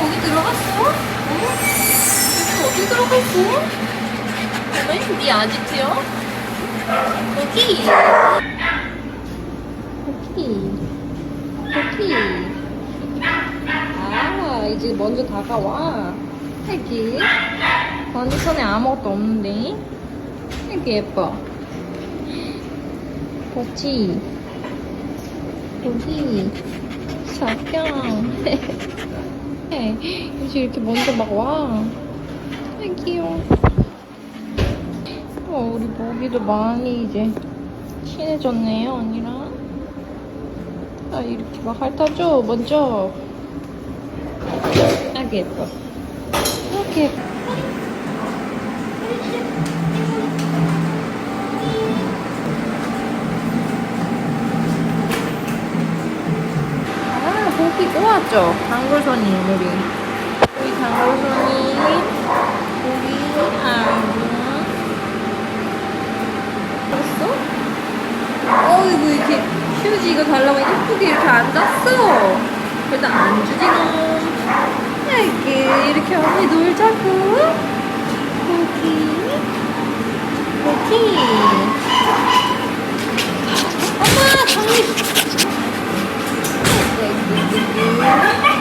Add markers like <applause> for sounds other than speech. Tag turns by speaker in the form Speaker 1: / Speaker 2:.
Speaker 1: 어디 들어갔어? 어? 여기 어디 들어갔어? 어메? 네 아지트요? 여기. 여기. 여기. 아, 이제 먼저 다가와. 여기. 언니 손에 아무것도 없는데. 여기 예뻐. 그렇지. 여기. 사경. <laughs> 이제 이렇게 먼저 막 와. 아이, 귀여워. 어, 우리 모기도 많이 이제 친해졌네요, 언니랑. 아, 이렇게 막 핥아줘, 먼저. 아기 예뻐. 아기 예뻐. 고기 꼬았죠? 단골손이, 우리. 우리 단골손이. 고기, 아이고. 알았어? 어이구, 이렇게 휴지 이거 달라고 예쁘게 이렇게 앉았어. 일단 안 주지, 너. 이렇게, 이렇게 언니 놀자고. Yeah.